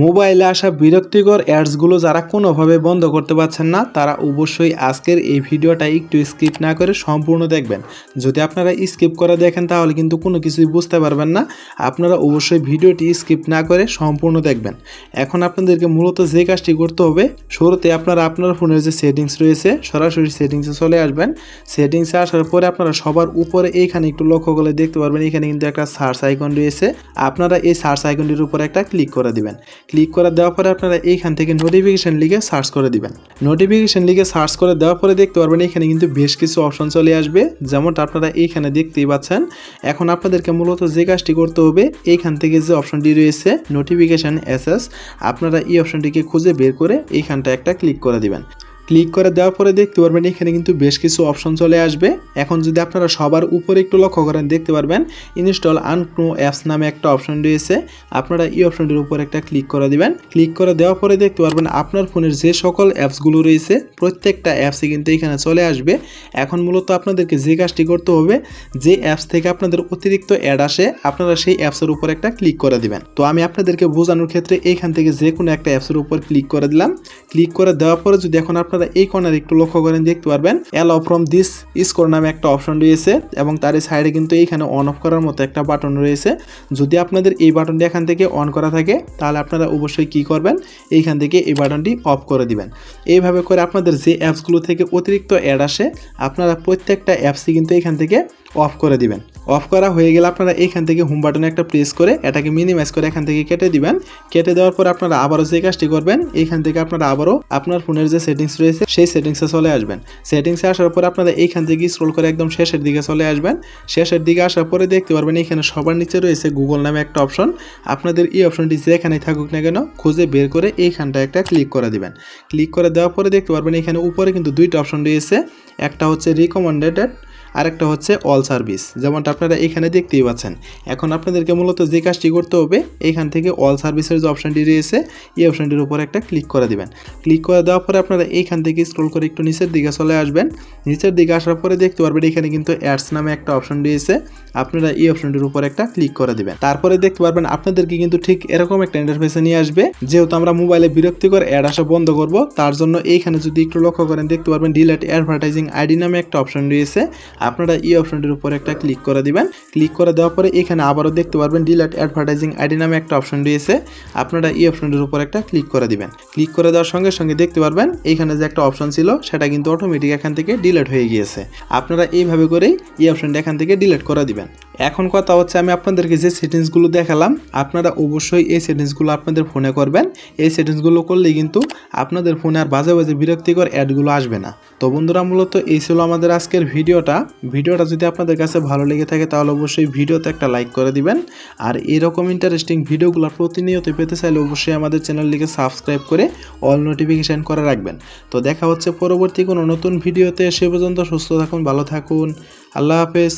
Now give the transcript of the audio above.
মোবাইলে আসা বিরক্তিকর অ্যাডসগুলো যারা কোনোভাবে বন্ধ করতে পারছেন না, তারা অবশ্যই আজকের এই ভিডিওটা একটু স্কিপ না করে সম্পূর্ণ দেখবেন। যদি আপনারা স্কিপ করে দেখেন, তাহলে কিন্তু কোনো কিছুই বুঝতে পারবেন না। আপনারা অবশ্যই ভিডিওটি স্কিপ না করে সম্পূর্ণ দেখবেন। এখন আপনাদেরকে মূলত যে কাজটি করতে হবে, শুরুতে আপনারা আপনার ফোনের যে সেটিংস রয়েছে, সরাসরি সেটিংসে চলে আসবেন। সেটিংসে আসার পরে আপনারা সবার উপরে এইখানে একটু লক্ষ্য করলে দেখতে পারবেন, এখানে কিন্তু একটা সার্চ আইকন রয়েছে। আপনারা এই সার্চ আইকনটির উপর একটা ক্লিক করে দিবেন। ক্লিক করে দেওয়ার পরে আপনারা এইখান থেকে নোটিফিকেশন লিখে সার্চ করে দিবেন। নোটিফিকেশন লিখে সার্চ করে দেওয়ার পরে দেখতে পারবেন এখানে কিন্তু বেশ কিছু অপশন চলে আসবে। যেমনটা আপনারা এইখানে দেখতেই পাচ্ছেন, এখন আপনাদেরকে মূলত যে কাজটি করতে হবে, এইখান থেকে যে অপশনটি রয়েছে নোটিফিকেশান এসএস আপনারা এই অপশনটিকে খুঁজে বের করে এইখানটা একটা ক্লিক করে দিবেন। ক্লিক করে দেওয়ার পরে দেখতে পারবেন এখানে কিন্তু বেশ কিছু অপশন চলে আসবে। এখন যদি আপনারা সবার উপরে একটু লক্ষ্য করেন, দেখতে পারবেন ইনস্টল আনক্রো অ্যাপস নামে একটা অপশন রয়েছে। আপনারা এই অপশনটির উপর একটা ক্লিক করে দিবেন। ক্লিক করে দেওয়ার পরে দেখতে পারবেন আপনার ফোনের যে সকল অ্যাপসগুলো রয়েছে, প্রত্যেকটা অ্যাপসই কিন্তু এখানে চলে আসবে। এখন মূলত আপনাদেরকে যে কাজটি করতে হবে, যে অ্যাপস থেকে আপনাদের অতিরিক্ত অ্যাড আসে, আপনারা সেই অ্যাপসের উপর একটা ক্লিক করে দিবেন। তো আমি আপনাদেরকে বোঝানোর ক্ষেত্রে এইখান থেকে যে কোনো একটা অ্যাপসের উপর ক্লিক করে দিলাম। ক্লিক করে দেওয়ার পরে যদি এখন আপনারা এই কর্নার একটু লক্ষ্য করেন, দেখতে পারবেন অ্যালাও ফ্রম দিস স্কোর নামে একটা অপশন রয়েছে এবং তার সাইডে কিন্তু এইখানে অন অফ করার মতো একটা বাটন রয়েছে। যদি আপনাদের এই বাটনটি এখান থেকে অন করা থাকে, তাহলে আপনারা অবশ্যই কি করবেন? এইখান থেকে এই বাটনটি অফ করে দিবেন। এইভাবে করে আপনাদের যে অ্যাপসগুলো থেকে অতিরিক্ত অ্যাড আসে, আপনারা প্রত্যেকটা অ্যাপসই কিন্তু এখান থেকে অফ করে দিবেন। অফ করা হয়ে গেলে আপনারা এখান থেকে হোম বাটনে একটা প্রেস করে এটাকে মিনিমাইজ করে এখান থেকে কেটে দিবেন। কেটে দেওয়ার পর আপনারা আবারও যে কাজটি করবেন, এখান থেকে আপনারা আবারও আপনার ফোনের যে সেটিংস রয়েছে, সেই সেটিংসে চলে আসবেন। সেটিংসে আসার পর আপনারা এইখান থেকে স্ক্রল করে একদম শেষের দিকে চলে আসবেন। শেষের দিকে আসার পরে দেখতে পারবেন এখানে সবার নিচে রয়েছে গুগল নামে একটা অপশন আপনাদের এই অপশনটি যেখানে থাকুক না কেন, খুঁজে বের করে এইখানটা একটা ক্লিক করে দিবেন। ক্লিক করে দেওয়ার পরে দেখতে পারবেন এখানে উপরে কিন্তু দুইটা অপশন রয়েছে। একটা হচ্ছে রিকমেন্ডেড আরেকটা হচ্ছে অল সার্ভিস যেমনটা আপনারা এখানে দেখতেই পাচ্ছেন। এখন আপনাদেরকে মূলত যে কাজটি করতে হবে, এখান থেকে অল সার্ভিসের যে অপশানটি রয়েছে, এই অপশানটির উপর একটা ক্লিক করে দিবেন। ক্লিক করে দেওয়ার পরে আপনারা এইখান থেকে স্ক্রল করে একটু নিচের দিকে চলে আসবেন। নিচের দিকে আসার পরে দেখতে পারবেন এখানে কিন্তু অ্যাডস নামে একটা অপশন রয়েছে। আপনারা এই অপশনটির উপর একটা ক্লিক করে দিবেন। তারপরে দেখতে পারবেন আপনাদেরকে কিন্তু ঠিক এরকম একটা ইন্টারফেসে নিয়ে আসবে। যেহেতু আমরা মোবাইলে বিরক্তিকর অ্যাড আসা বন্ধ করব, তার জন্য এইখানে যদি একটু লক্ষ্য করেন, দেখতে পারবেন ডিলেট অ্যাডভার্টাইজিং আইডি নামে একটা অপশন রয়েছে। আপনারা এই অপশনটির উপর একটা ক্লিক করে দিবেন। ক্লিক করে দেওয়ার পরে এখানে আবারও দেখতে পারবেন ডিলেট অ্যাডভার্টাইজিং আইডি নামে একটা অপশন রয়েছে। আপনারা এই অপশনটির উপর একটা ক্লিক করে দিবেন। ক্লিক করে দেওয়ার সঙ্গে সঙ্গে দেখতে পারবেন এইখানে যে একটা অপশন ছিল, সেটা কিন্তু অটোমেটিক এখান থেকে ডিলেট হয়ে গিয়েছে। আপনারা এইভাবে করেই এই অপশনটা এখান থেকে ডিলেট করে দিবেন। এখন কথা হচ্ছে, আমি আপনাদেরকে যে সেটিংসগুলো দেখালাম, আপনারা অবশ্যই এই সেটিংসগুলো আপনাদের ফোনে করবেন। এই সেটিংসগুলো করলে কিন্তু আপনাদের ফোনে আর বাজে বাজে বিরক্তিকর অ্যাডগুলো আসবে না। তো বন্ধুরা, মূলত এই ছিল আমাদের আজকের ভিডিওটা। ভিডিওটা যদি আপনাদের কাছে ভালো লেগে থাকে, তাহলে অবশ্যই ভিডিওতে একটা লাইক করে দিবেন। আর এরকম ইন্টারেস্টিং ভিডিওগুলো প্রতিনিয়ত পেতে চাইলে অবশ্যই আমাদের চ্যানেলটিকে সাবস্ক্রাইব করে অল নোটিফিকেশান করে রাখবেন। তো দেখা হচ্ছে পরবর্তী কোনো নতুন ভিডিওতে। সে পর্যন্ত সুস্থ থাকুন, ভালো থাকুন। আল্লাহ হাফেজ।